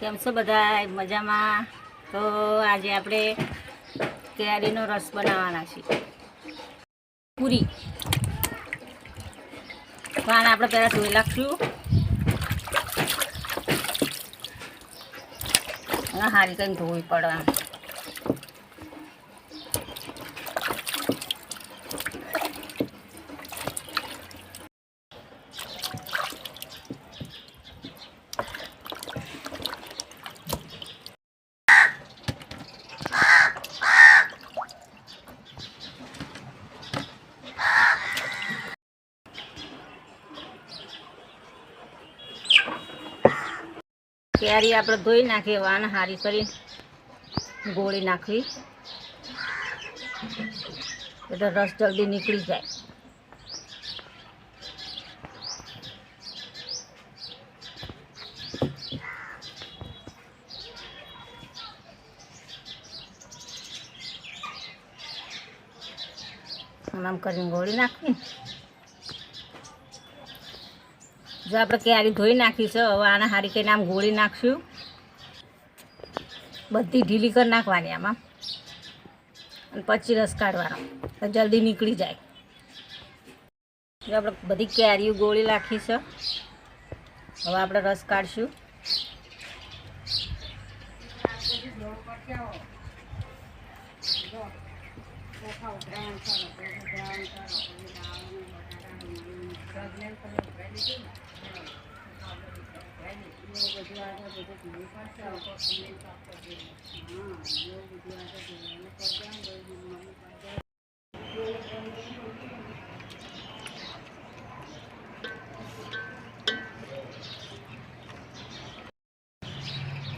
કેમ છો બધા મજામાં? તો આજે આપણે કેરીનો રસ બનાવવાના છીએ. પૂરી. આને આપણે પહેલાં ધોઈ નાખશું. અને હારી કંઈ ધોવી પડવા કેરી આપણે ધોઈ નાખીએ, વાન હારી કરી ગોળી નાખવી. એટલે રસ જલ્દી નીકળી જાય. આમ કરીને ગોળી નાખવી. જો આપણે કેરી ધોઈ નાખી છે, હવે આને હારી કરીને આમ ગોળી નાખશું. બધી ઢીલી કરી નાખવાની આમાં અને પછી રસ કાઢવાનો જલ્દી નીકળી જાય. જો આપણે બધી કેરીઓ ગોળી નાખી છે, હવે આપણે રસ કાઢશું.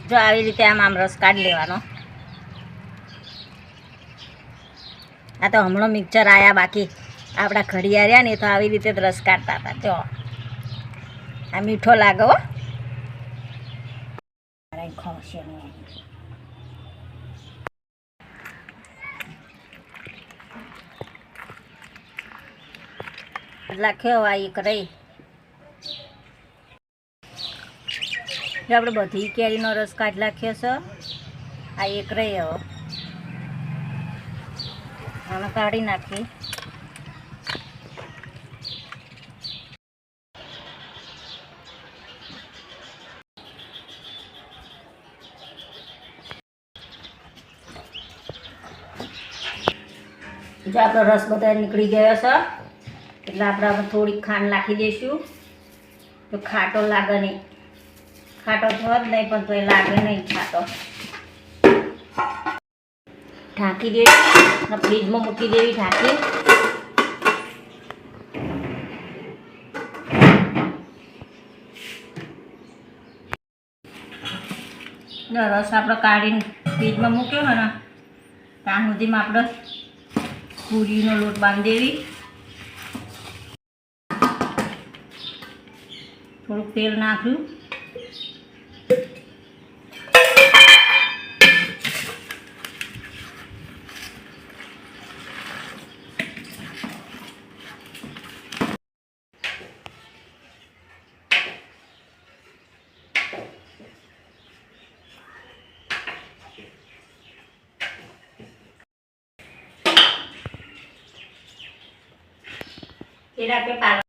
જો આવી રીતે આમ આમ રસ કાઢી લેવાનો. આ તો હમણાં મિક્સર આવ્યા બાકી. આપણા ઘડિયા રહ્યા ને તો આવી રીતે રસ કાઢતા હતા. જો. આ મીઠો લાગે લખ્યો આ એક રહી આપણે બધી કેરીનો રસ કાઢ નાખ્યો છે. આ એક રહી હવે. આને કાઢી નાખી. જો આપણો રસ બધા નીકળી ગયો છે, એટલે આપણે આપણે થોડીક ખાંડ નાખી દઈશું. તો ખાટો લાગે નહીં. ખાટો થયો જ નહીં, પણ તો એ લાગે નહીં ખાટો. ઢાંકી દેવી ફ્રીજમાં મૂકી દેવી ઢાંકી. રસ આપણે કાઢીને ફ્રીજમાં મૂક્યો હોય ને, ત્યાં સુધીમાં આપણે પૂરીનો લોટ બાંધી દેવી થોડુંક તેલ નાખ્યું. એ આપણે પાલ